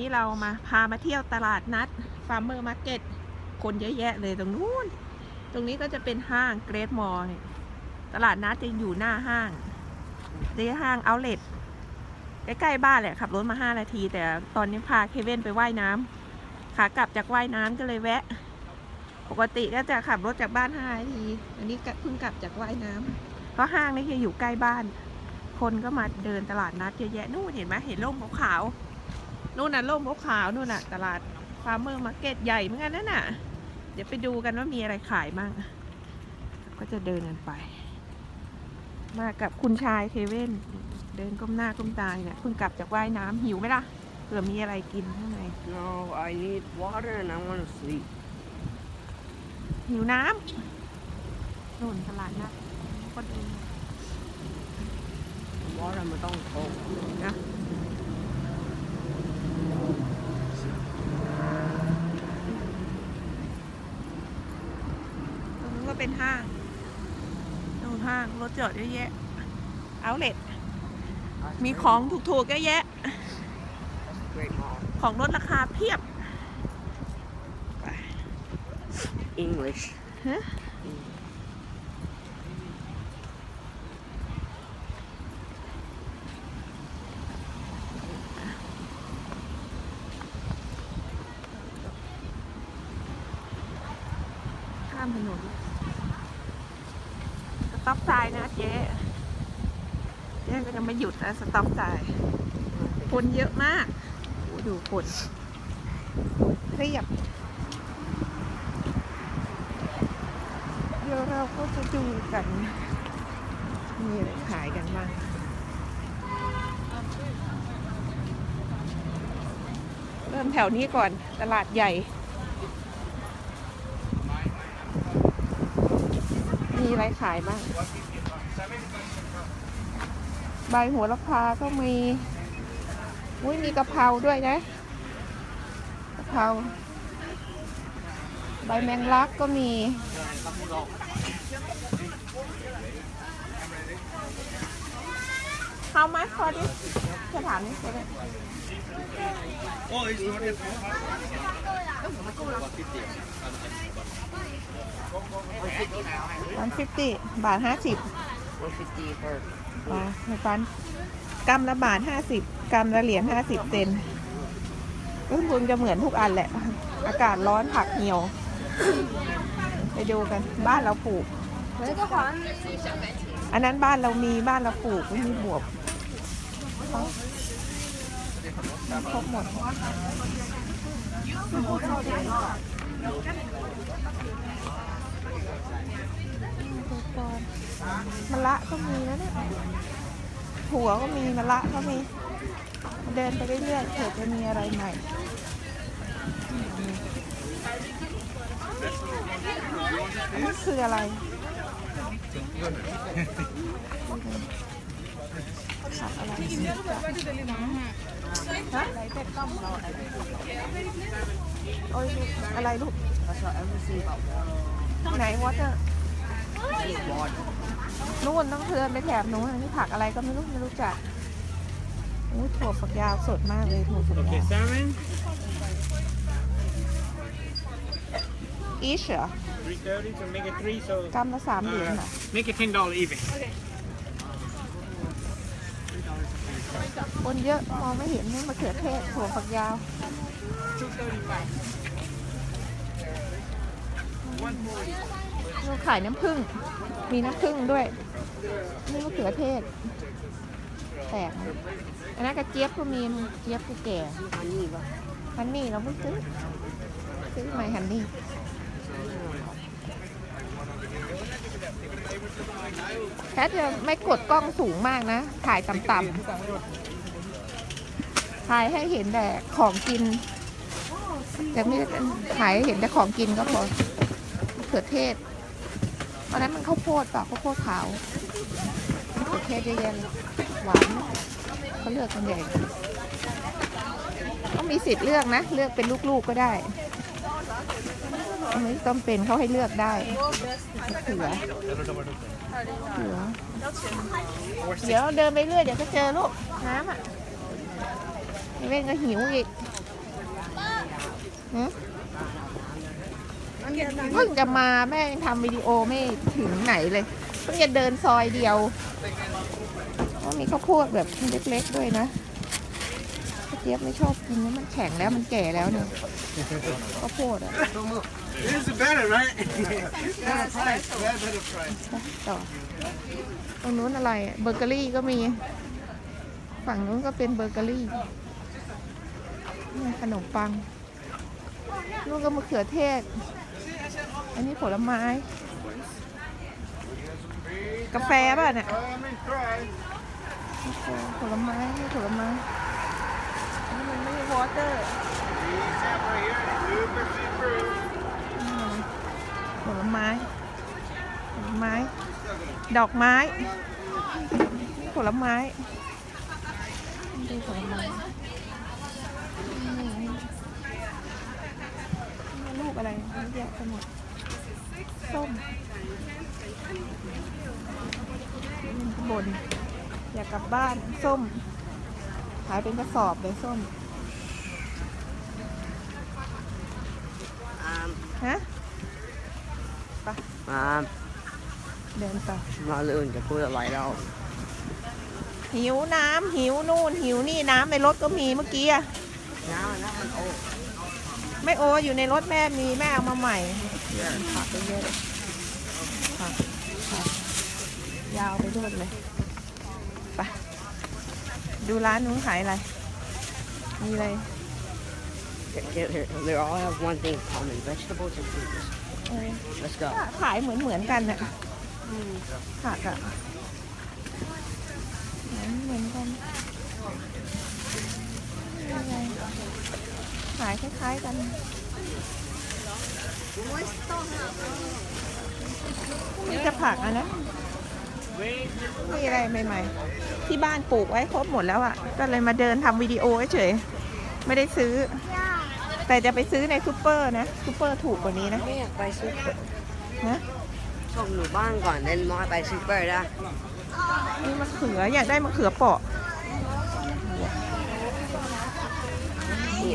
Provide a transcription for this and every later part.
นี้เรามาพามาเที่ยวตลาดนัดฟาร์มเมอร์มาร์เก็ตคนเยอะแยะเลยตรงนู้น ตรงนี้ก็จะเป็นห้างเกรทมอลล์ตลาดนัดจะอยู่หน้าห้างเรียห้างเอาเล t ใกล้ๆบ้านแหละขับรถมา 5 นาที แต่ตอนนี้พาเคเว่นไปว่ายน้ำขากลับจากว่ายน้ำก็เลยแวะ ปกติก็จะขับรถจากบ้าน 5 นาที อันนี้เพิ่งกลับจากว่ายน้ำเพราะห้างนี่คืออยู่ใกล้บ้าน คนก็มาเดินตลาดนัดเยอะแยะนู่นเห็นไหมเห็นร่มขาวๆ นู่นน่ะร่มขาวๆนู่นน่ะ ตลาดฟาร์มเมอร์มาร์เก็ตใหญ่เหมือนกันนั่นน่ะ เดี๋ยวไปดูกันว่ามีอะไรขายบ้าง ก็จะเดินกันไป มากับคุณชายเคเว่น เดินก้มหน้าก้มตาเนี่ยเพิ่งกลับจากว่ายน้ำหิวไหมล่ะเผื่อมีอะไรกินข้างใน No, I need water and I want to sleep. หิวน้ำนู่นตลาดนัดคนเดิน Water มันต้องโค้กนะตรงนู้นก็ เป็นห้างตรงห้างรถจอดเยอะแยะเอาเลทมีของถูกๆเยอะแยะ Great Mall. ของลดราคาเพียบ English. ฮะ ข้ามถนนส ต็อปไซน์นะเจ๊เจ๊ก็จะไม่หยุดนะสต็อปไซน์คนเยอะมากดูคนเรียบเดี๋ยวเราก็จะดูกัน มีอะไรขายกันบ้างเริ่มแถวนี้ก่อนตลาดใหญ่ มีอะไรขายบ้างใบหัวละพาก็มีอุ้ยมีกะเพราด้วยนะกะเพราใบแมงลักก็มี How much for this จะถามนี่จะได้วั นฟิฟตี้บาทห้าสิบ 150 for อ๋อในปันกำละบาทห้าสิบกำละเหรียญห้าสิบเซนต้นทุนจะเหมือนทุกอันแหละ อากาศร้อนผักเหี่ยว ไปดูกัน บ้านเราปลูกอันนั้นบ้านเรามีบ้านเราปลูกไม่มีบวบครบหมด มะละก็มีนะเนี่ยถั่วก็มีมะละก็มี เดินไปเรื่อยๆเผื่อจะมีอะไรใหม่อันนี้คืออะไรผักอะไรฮะโอ้ยอะไรลูกไหนวอเตอร์ นู่นต้องเทินไปแถบนู้นอันนี้ผักอะไรก็ไม่รู้ไม่รู้จักอู้ถั่วฝักยาวสดมากเลยถั่วฝักยาว Okay, salmon, อีชเหรอ 330, so make it three, so กรัมละสามเหรียญเหรอ make it ten dollar even. คนเยอะมองไม่เห็นนี่มะเขือเทศถั่วฝักยาวเราขายน้ำผึ้งมีน้ำผึ้งด้วย นี่มะเขือเทศแปลกนะอันนั้นกระเจี๊ยบก็มีเจี๊ยบก็แก่ Honey, but ฮันนี่เราเพิ่งซื้อ ซื้อใหม่ฮันนี่แค่จะไม่กดกล้องสูงมากนะ ถ่ายต่ำๆ ถ่ายให้เห็นแต่ของกินแต่ไม่ถ่ายให้เห็นแต่ของกินก็พอมะเขือเทศ อันนั้นมันข้าวโพดเปล่ะข้าวโพดขาวมะเขือเทศเยอะแยะเลยหวานเขาเลือกกันใหญ่ต้องมีสิทธิ์เลือกนะ เลือกเป็นลูกๆก็ได้อันนี้ต้องเป็นเขาให้เลือกได้เขือเขือเดี๋ยวเดินไปเรื่อยเดี๋ยวก็เจอลูกน้ำอะเว้นก็หิวอีกหือ เพิ่งจะมาแม่ยังทำวิดีโอไม่ถึงไหนเลย เพิ่งจะเดินซอยเดียวว่ามีข้าวโพดแบบเล็กๆด้วยนะป้าเจี๊ยบไม่ชอบกินนะมันแข็งแล้วมันแก่แล้วเนี่ยข้าวโพดอะ This is better, right? ต่อตรงนู้นอะไรอะเบเกอรี่ก็มี ฝั่งนู้นก็เป็นเบเกอรี่นี่ขนมปังนู่นก็มะเขือเทศ อันนี้ผลไม้ กาแฟป่ะเนี่ยผลไม้นี่ผลไม้อันนี้มันไม่ใช่วอเตอร์ผลไม้ผลไม้ ดอกไม้ผลไม้ดูผลไม้ลูกอะไรเยอะแยะไปหมด ส้มนี่บน อยากกลับบ้านส้ม ขายเป็นกระสอบเลยส้ม Um, ฮะ um, เดินต่อมาลื่นจะพูดอะไรแล้ว หิวน้ำหิวนู่น หิวนี่น้ำในรถก็มีเมื่อกี้อะน้ำน้ำมันโอ้ไม่โออยู่ในรถแม่มีแม่เอามาใหม่ ผักไปเยอะเลยผักผักยาวไปด้วยเลยไปดูร้านนู้นขายอะไร มีอะไร they they all have one thing in common vegetables and fruits เออ let's go ขายเหมือนเหมือนๆกันอะผักอะเหมือนเหมือนกันอะไรขายคล้ายๆกัน นี่จะผักอะนะมีอะไรใหม่ๆ ที่บ้านปลูกไว้ครบหมดแล้วอะก็เลยมาเดินทำวิดีโอเฉยๆไม่ได้ซื้อ แต่จะไปซื้อในซูเปอร์นะซูเปอร์ถูกกว่านี้นะไม่อยากไปซูเปอร์นะชมหมู่บ้านก่อนเดินมอไปซูเปอร์ได้นี่มะเขืออยากได้มะเขือเปราะนี่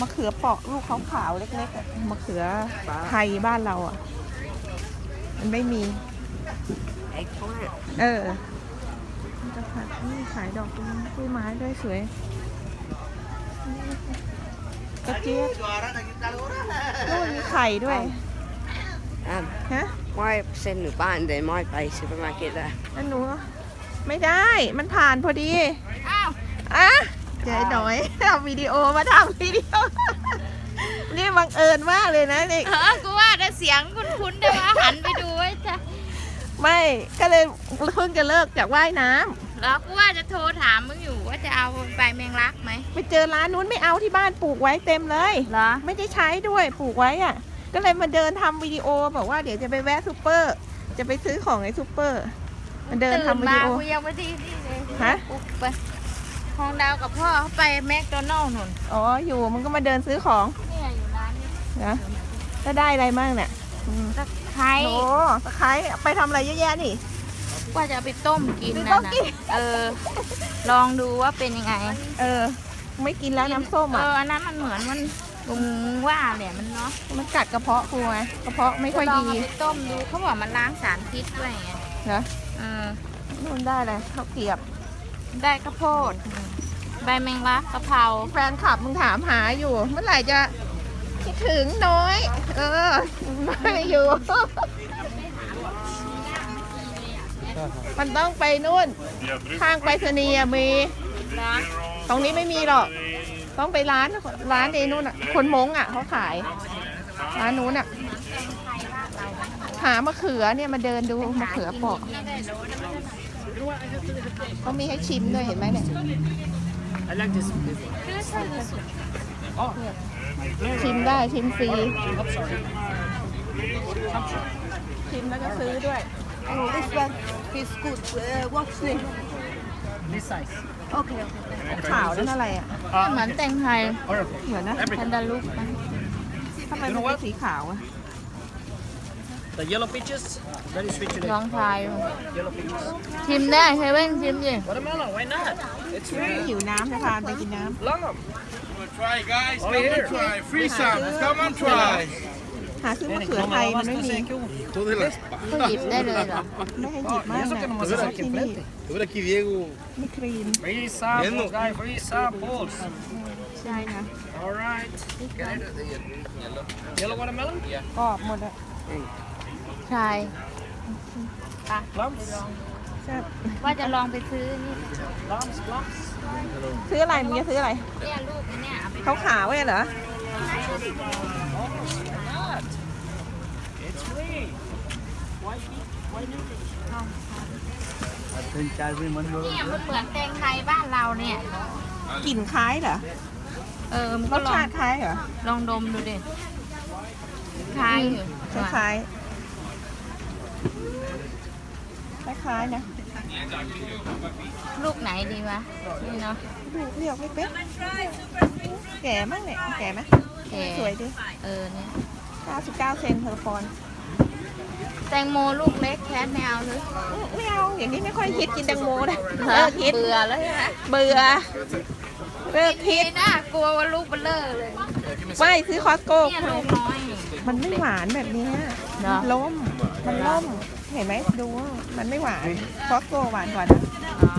มะเขือเปราะลูกขาวๆเล็กๆอะมะเขือไทยบ้านเราอะ มันไม่มีไอ้พวกนี้เออมันจะผัดนี่ขายดอกกล้วยไม้ด้วยสวยกระเจี๊ยบนู่นมีไข่ด้วยอะฮะมอยเส้นหมู่บ้านเดินมอยไปซูเปอร์มาร์เก็ตได้อันหนู ไม่ได้ มันผ่านพอดี อ้าว อะ เจ๊หน่อยทำวิดีโอมาทำวิดีโอ นี่บังเอิญมากเลยนะนี่เออกูว่าแต่เสียงคุ้นๆแต่ว่าหันไปดูไว้จ้ะไม่ก็เลยเพิ่งจะเลิกจากว่ายน้ำแล้วกูว่าจะโทรถามมึงอยู่ว่าจะเอาใบแมงลักไหมไปเจอร้านนู้นไม่เอาที่บ้านปลูกไว้เต็มเลย เหรอไม่ได้ใช้ด้วยปลูกไว้อะ ก็เลยมาเดินทำวิดีโอบอกว่าเดี๋ยวจะไปแวะซูเปอร์ จะไปซื้อของในซูเปอร์ มาเดินทำวิมาดีโอกูยังไม่ได้นี่เลยฮะกูไป ห้องดาวกับพ่อเขาไปแมคโดนัลล์นุ่นอ๋อ อยู่มันก็มาเดินซื้อของเนี่ยอยู่ร้านนี้นะถ้าได้อะไรมั่งเนี่ยอืมตะไคร้โอ้ตะไคร้ไปทำอะไรเยอะแยะนี่ ว่าจะเอาไปต้มกินไปนะต้มนะกิน เออ ลองดูว่าเป็นยังไงเออ ไม่กินแล้วน้ำส้มเออะออันนั้นมันเหมือนมันลุงว่าเนี่ยมันเนาะมันกัดกระเพาะกูไงกระเพาะไม่ค่อยลองดีเอาไปต้มดูเขาบอกมันล้างสารพิษด้วยไงนะเออนู่นได้เลยข้าวเกรียบได้ข้าวโพด ใบแมงลักกะเพราแฟนคลับมึงถามหาอยู่ เมื่อไหร่จะคิดถึงน้อย เออไม่อยู่ มันต้องไปนู่น ข้างไปรษณีย์อะมีตรงนี้ไม่มีหรอก ต้องไปร้านร้านไอ้นู่นอะ คนมงอะเขาขาย ร้านนู้นอะ หามะเขือเนี่ยมาเดินดูมะเขือเปอกเขามีให้ชิมด้วยเห็นไหมเนี่ย I like this. ชิมได้ชิมฟรีชิมแล้วก็ซื้อด้วย Oh, this one is good. Uh, what's name? This size. Okay, okay. ขาวนั่นอะไรอะ เหมือนแตงไทย Or okay. เหมือนนะแคนดาลูกมันทำไมมันเป็นสีขาวอะ The yellow peaches, very sweet ล today. องทายดู Yellow peaches. ชิมได้เฮเว่นชิมดิ Watermelon, why not? It's ไม่ free. หิวน้ำจะพานไปกินน้ Love. Try, guys. Over Come here. and try. Free samples. Come and try. หาซื้อมะเขือไทยมันไม่มี Hijo de las ก็หยิบได้เลยเหรอ ไม่ให้หยิบมาก eso นะ que nomás เฉ es พาะ aquí ที่นี่ enfrente. Tú ves aquí, Diego. มีครีม Free samples, Viendo. guys, free samples. ใช่นะ All right. Yellow watermelon? กรอบหมดอะใช่ Plums? แซ่บว่าจะลองไปซื้อนี่ Plums, plums. ซื้ออะไรมึงจะซื้ออะไรเนี่ยลูกเนี่ยเอาไปเขาขาวไว้เหรอ It's free. เนี่ยมันเหมือนแตงไทยบ้านเราเนี่ย กลิ่นคล้ายเหรอเออมันรก็สลองชาติคล้ายเหรอลองดมดูดิคล้ายอยู่คล้ายคล้าย คล้ายๆนะลูกไหนดีวะนี่เนาะดูเรียกไม่เป็นแก่มั้งเนี่ยแก่ไหมแก่สวยดิเออเนี่ย99เซนเทอร์ฟอนแตงโมลูกเล็กแคทไม่เอาหรืออื้อไม่เอาอย่างนี้ไม่ค่อยฮิตกินแตงโมนะฮะเลิกฮิตเบื่อแล้วใช่ไหมเบื่อเลิกฮิตนี่น่ากลัวว่าลูกเบลเลอร์เลยไม่ซื้อคอสโก้เนี่ยลูกน้อยนี่ มันไม่หวานแบบเนี้ยเหรอล้มมันล่มเห็นไหมดูว่ามันไม่หวานคอสโก้หวานกว่านะอ๋อ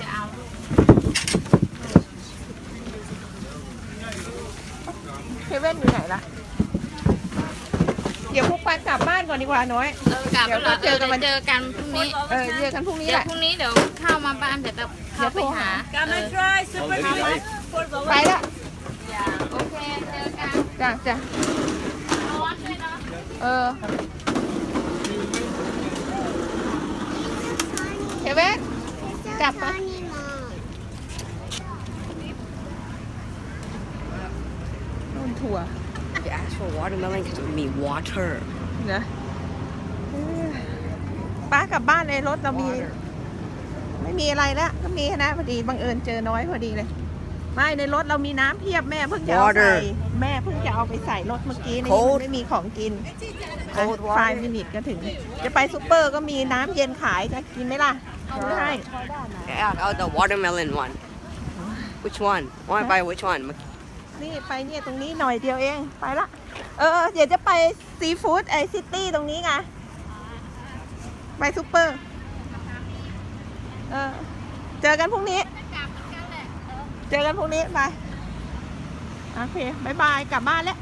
จะเอาลูกเซเว่นอยู่ไหนล่ะ เดี๋ยวพวกไปกลับบ้านก่อนดีกว่าน้อย เออกลับเดี๋ยวแล้วเจอกันวันเจอกันพรุ่งนี้ เออเจอกันพรุ่งนี้เดี๋แหยวละ พรุ่งนี้เดี๋ยวเข้ามาบ้านเดี๋ยวจะเข้าไปหาเออไปละ โอเค เจอกัน จ้ะจ้ะ ร้อนด้วยเนาะ เออเซเวนกลับมานู่นถั่ว The actual watermelon has to be water. นะป้ากลับบ้านในรถเรามี ไม่มีอะไรแล้วก็มีนะพอดีบังเอิญเจอน้อยพอดีเลย ไม่ในรถเรามีน้ำเพียบแม่เพิ่งจะเอา Water ใส่แม่เพิ่งจะเอาไปใส่รถเมื่อกี้นี่ Cold มันไม่มีของกิน Cold ไฟ water มินิทก็ถึง จะไปซูเปอร์ก็มีน้ำเย็นขายจะกินไหมล่ะซื้อให้ Yeah, oh, the watermelon one. Which one? I want to buy which one? นี่ไปเนี่ยตรงนี้หน่อยเดียวเองไปละ เออ เดี๋ยวจะไปซีฟู้ดไอซิตี้ตรงนี้ไงไปซูเปอร์ เออ เจอกันพรุ่งนี้กลับเหมือนกันแหละ เจอกันพรุ่งนี้ไป โอเคบายบาย กลับบ้านแล้ว